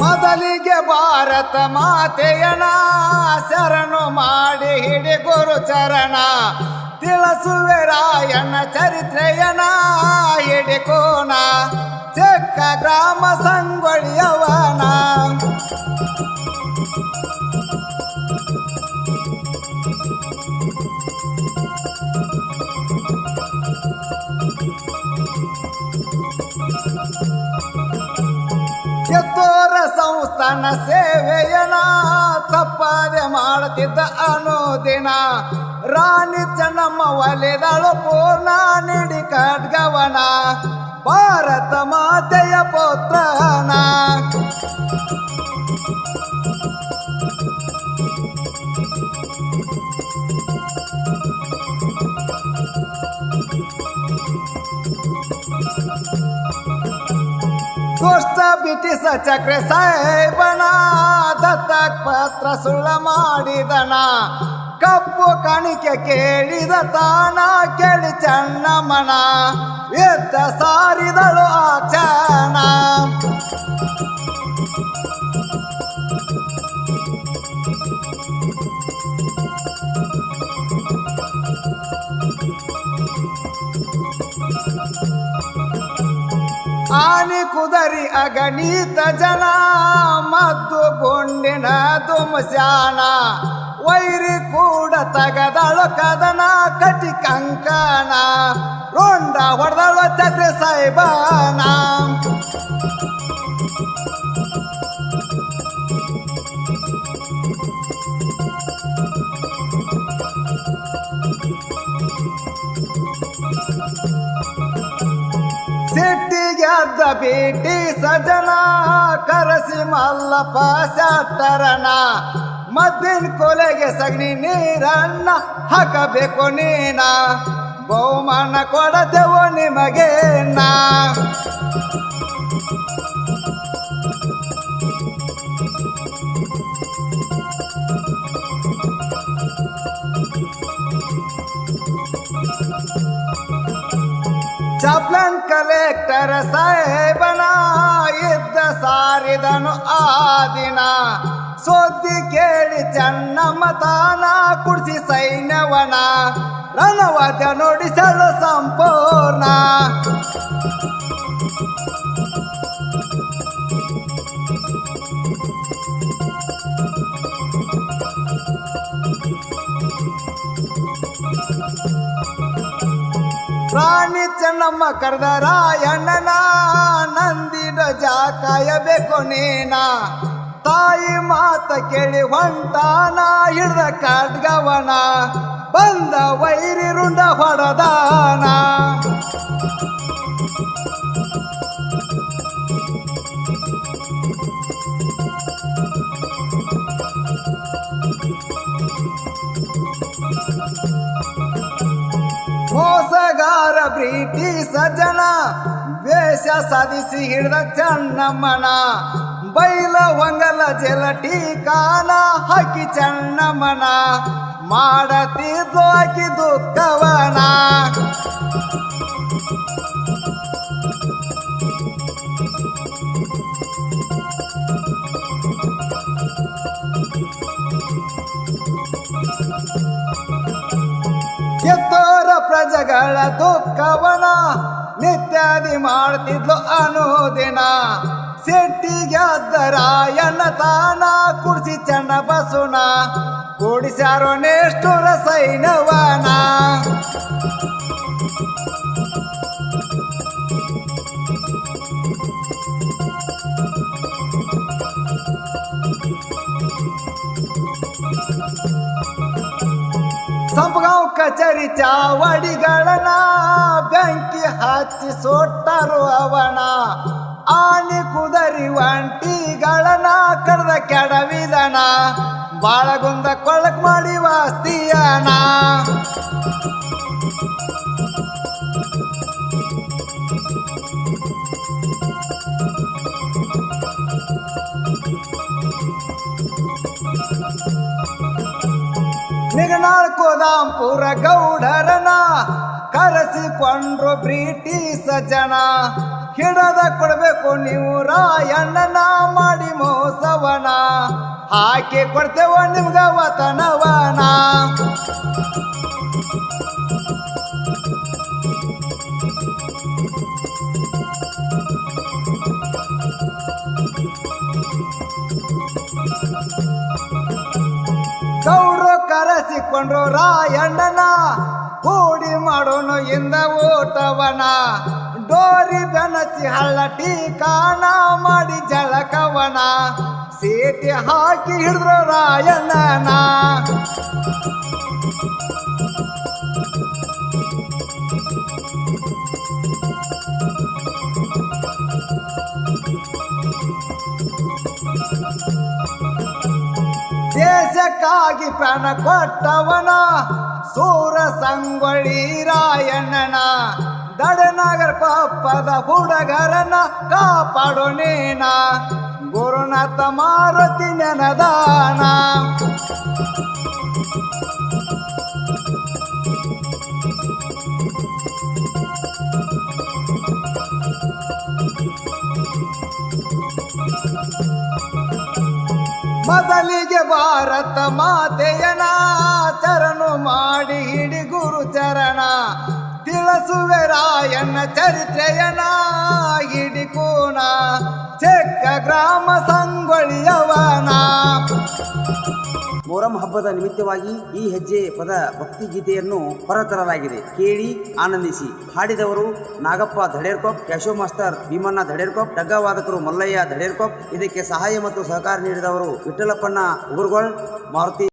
ಮೊದಲಿಗೆ ಭಾರತ ಮಾತೆಯನ ಶರಣು ಮಾಡಿ ಹಿಡಿ ಗುರು ಚರಣ. ತಿಳಿಸುವೆ ರಾಯಣ್ಣ ಚರಿತ್ರೆಯನ ಹಿಡಿಕೋಣ. ಚೆಕ್ಕ ಗ್ರಾಮ ಸಂಗೊಳ್ಳಿಯವನ ಎತ್ತೋರ ಸಂಸ್ಥಾನ ಸೇವೆಯನ ತಪ್ಪದೆ ಮಾಡುತ್ತಿದ್ದ ಅನುದಿನ ರಾಣಿ ಚೆನ್ನಮ್ಮ ಒಲೆದಳು ಪೂರ್ಣ ನಿಡಿ ಖಡ್ಗವನ ಭಾರತ ಮಾತೆಯ ಪುತ್ರನ ದುಷ್ಟ ಬ್ರಿಟಿಷ ಚಕ್ರ ಸಾಹೇಬನ ದತ್ತಕ್ ಪತ್ರ ಸುಳ್ಳ ಮಾಡಿದನ ಕಪ್ಪು ಕಾಣಿಕೆ ಕೇಳಿದ ತಾನ ಕೇಳಿ ಚನ್ನಮ್ಮನ ಎತ್ತ ಸಾರಿದಳು ಆ ಚಣ. ಆನೆ ಕುದರಿ ಅಗಣಿತ ಜನ ಮತ್ತು ಗುಂಡಿನ ದುಮಸ್ಯಾನ. ವೈರಿ ಕೂಡ ತಗದಳು ಕದನ ಕಟಿ ಕಂಕಣ. ರೋಂಡ ಹೊಡೆದಳು ಚಕ್ರ ಸಾಯಿಬಾನ. ಸಿಟ್ಟಿಗೆದ್ದ ಭೇಟಿ ಸಜನ ಕರಸಿ ಮಲ್ಲಪ್ಪ ಶಟ್ಟರನ ಮದ್ದಿನ ಕೊಲೆಗೆ ಸಗಣಿ ನೀರನ್ನ ಹಾಕಬೇಕು ನೀನ? ಬಹುಮಾನ ಕೊಡದೆವು ನಿಮಗೆ ನಾ ಚಪ್ಲನ್ ಕಲೆಕ್ಟರ್ ಸಾಹೇಬನ ಇದ್ದ ಸಾರಿದನು ಆ ದಿನ. ಸೋದ್ದಿ ಕೇಳಿ ಚೆನ್ನಮ್ಮ ತಾನ ಕುಡಿಸಿ ಸೈನ್ಯವನ ರಣವಾದ ನುಡಿಸಲು ಸಂಪೂರ್ಣ. ರಾಣಿ ಚೆನ್ನಮ್ಮ ಕರೆದ ರಾಯಣ್ಣನ ನಂದಿನ ಜಾ ಕಾಯಬೇಕು ನೀನ. ತಾಯಿ ಮಾತ ಕೇಳಿ ಹೊಂಟಾನ, ಹಿಡ್ದ ಕಾಡ್ಗವನ ಬಂದ ವೈರಿ ರುಂಡ ಹೊಡೆದಾನ. ಮೋಸಗಾರ ಪ್ರೀತಿ ಸಜ್ಜನ ವೇಷ ಸಾಧಿಸಿ ಹಿಡಿದ ಚನ್ನಮ್ಮನ. ಬೈಲ ಹೊಂಗಲ ಜಲಟಿ ಕಾನ ಹಾಕಿ ಚನ್ನಮ್ಮನ ಮಾಡತಿದ್ಲು ಆಕಿ ದುಃಖವನ. ಎತ್ತೋರ ಪ್ರಜೆಗಳ ದುಃಖವನ ನಿತ್ಯಾದಿ ಮಾಡ್ತಿದ್ಲು ಅನುದಿನ. ಸೆಟ್ಟಿಗೆ ಅದ್ದರಾಯನ ತಾನ ಕುಡಿಸಿ ಚನ್ನ ಬಸುನ ಕೂಡಿಸ್ಯಾರೋ ನೆಷ್ಟುರ ಸೈನವನ ಸಂಪಗಾವ್ ಕಚೇರಿ ಚಾವಡಿಗಳನ ಬೆಂಕಿ ಹಚ್ಚಿ ಸೊಟ್ಟರು ಅವನ ಆನೆ ಕುದರಿ ಒಂಟಿಗಳನ ಕರ್ದ ಕೆಡವಿದನ ಬಾಳಗುಂದ ಕೊಳಕ್ ಮಾಡಿ ವಾಸ್ತಿಯನ ನಿಗನಾಳ್ ಕೋದಾಂಪುರ ಗೌಡರನ ಕರೆಸಿಕೊಂಡ್ರು ಬ್ರಿಟಿಷ ಜನ. ಹಿಡದ ಕೊಡಬೇಕು ನೀವು ರಾಯಣ್ಣನ ಮಾಡಿ ಮೋಸವನ. ಹಾಕಿ ಕೊಡ್ತೇವ ನಿಮ್ಗ ವತನವನ. ಗೌಡ್ರು ಕರೆಸಿಕೊಂಡ್ರು ರಾಯಣ್ಣನ. ಕೂಡಿ ಮಾಡೋನು ಇಂದ ಊಟವನ ಡೋರಿ ಬೆನಚಿ ಹಳ್ಳ ಟೀಕಾನ ಮಾಡಿ ಜಳಕವನ ಸೀಟಿ ಹಾಕಿ ಹಿಡಿದ್ರು ರಾಯಣ್ಣನ. ದೇಶಕ್ಕಾಗಿ ಪ್ರಾಣ ಕೊಟ್ಟವನ ಸೂರ ಸಂಗೊಳ್ಳಿ ರಾಯಣ್ಣನ. ದಡನಗರ ಪಾಪದ ಹುಡುಗರನ್ನ ಕಾಪಾಡು ನೀನ. ಗುರುನಾಥ ಮಾರುತಿ ನೆನದಾನ. ಮೊದಲಿಗೆ ಭಾರತ ಮಾತೆಯನ ಚರಣು ಮಾಡಿ ಹಿಡಿ ಗುರು ಚರಣ ತಿಳಿಸುವೆ ರಾಯಣ್ಣ ಚರಿತ್ರೆಯನ ಹಿಡಿಕೋಣ. ಚೆಕ್ಕ ಗ್ರಾಮ ಸಂಗೊಳ್ಳಿಯವನ. ಮೊರಂ ಹಬ್ಬದ ನಿಮಿತ್ತವಾಗಿ ಈ ಹೆಜ್ಜೆ ಪದ ಭಕ್ತಿ ಗೀತೆಯನ್ನು ಹೊರತರಲಾಗಿದೆ. ಕೇಳಿ ಆನಂದಿಸಿ. ಹಾಡಿದವರು ನಾಗಪ್ಪ ಧಡೇರ್ಕೊಪ್ ಕ್ಯಾಶೋ ಮಾಸ್ಟರ್ ಭೀಮಣ್ಣ ಧಡೇರ್ಕೊಪ್ ಡಗ್ಗವಾದಕರು ಮಲ್ಲಯ್ಯ ಧಡೇರ್ಕೊಪ್ ಇದಕ್ಕೆ ಸಹಾಯ ಮತ್ತು ಸಹಕಾರ ನೀಡಿದವರು ವಿಠಲಪ್ಪಣ್ಣ ಉಗುರ್ಗೋಳ್, ಮಾರುತಿ